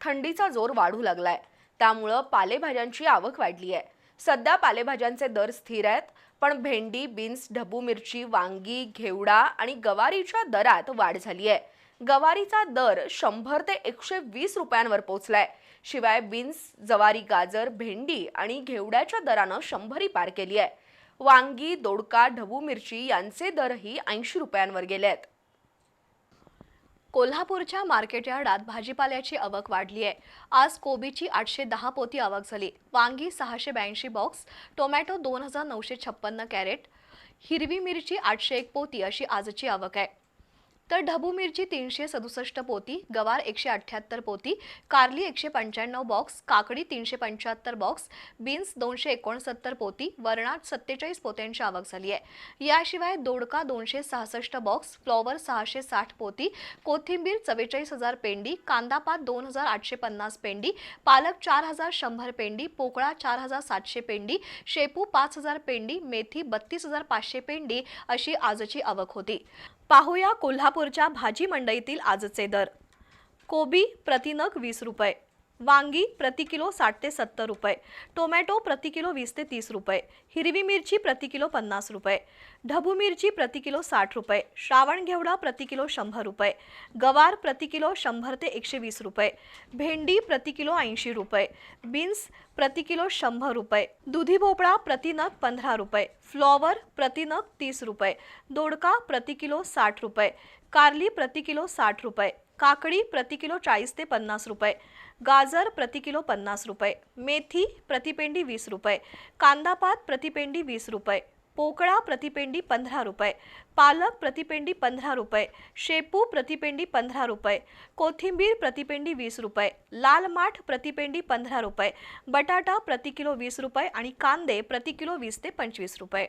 थंडीचा जोर वाढू लागलाय. त्यामुळं पालेभाज्यांची आवक वाढली आहे सध्या पालेभाज्यांचे दर स्थिर आहेत पण भेंडी बीन्स ढबू मिरची वांगी घेवडा आणि गवारीच्या दरात वाढ झाली आहे गवारीचा दर शंभर ते एकशे वीस रुपयांवर पोहोचलाय. शिवाय बीन्स जवारी गाजर भेंडी आणि घेवड्याच्या दरानं शंभरी पार केली आहे वांगी दोडका ढबू मिरची यांचे दरही ऐंशी रुपयांवर गेले आहेत कोल्हापूरच्या मार्केट यार्डात भाजीपाल्याची आवक वाढली आहे. आज कोबीची आठशे दहा पोती आवक झाली. वांगी सहाशे ब्याऐंशी बॉक्स टोमॅटो दोन हजार नऊशे छप्पन्न कॅरेट हिरवी मिरची आठशे एक पोती अशी आजची आवक आहे. तर ढबू मिरची तीनशे सदुसष्ट पोती गवार एकशे अठ्ठ्याहत्तर पोती कारली एकशे पंच्याण्णव बॉक्स काकडी तीनशे पंच्याहत्तर बॉक्स बीन्स दोनशे एकोणसत्तर पोती वरणात सत्तेचाळीस पोत्यांची आवक झाली आहे. याशिवाय दोडका दोनशे सहासष्ट बॉक्स फ्लॉवर सहाशे साठ पोती कोथिंबीर चव्वेचाळीस हजार पेंडी कांदापात दोन हजार आठशे पन्नास पेंडी पालक चार हजार शंभर पेंडी पोकळा चार हजार सातशे पेंडी शेपू पाच हजार पेंडी मेथी बत्तीस हजार पाचशे पेंडी अशी आजची आवक होती. पाहूया कोल्हापूरच्या भाजी मंडईतील आजचे दर. कोबी प्रतिनग वीस रुपये. वांगी प्रति किलो साठ ते सत्तर रुपये टोमॅटो प्रति किलो वीस ते तीस रुपये हिरवी मिरची प्रति किलो पन्नास रुपये ढबू मिरची प्रति किलो साठ रुपये श्रावण घेवडा प्रति किलो शंभर रुपये गवार प्रति किलो शंभर ते एकशे वीस रुपये भेंडी प्रति किलो ऐंशी रुपये बीन्स प्रति किलो शंभर रुपये दुधी भोपळा प्रतिनग पंधरा रुपये फ्लॉवर प्रतिनग तीस रुपये दोडका प्रति किलो साठ रुपये कारली प्रति किलो साठ रुपये काकडी प्रति किलो चाळीस ते पन्नास रुपये. गाजर प्रति किलो पन्नास रुपये. मेथी प्रतिपेंडी वीस रुपये. कांदापात प्रतिपेंडी वीस रुपये. पोकळा प्रतिपेंडी पंधरा रुपये. पालक प्रतिपेंडी पंधरा रुपये. शेपू प्रतिपेंडी पंधरा रुपये. कोथिंबीर प्रतिपेंडी वीस रुपये. लाल माठ प्रतिपेंडी पंधरा रुपये. बटाटा प्रति किलो वीस रुपये आणि कांदे प्रति किलो वीस ते पंचवीस रुपये.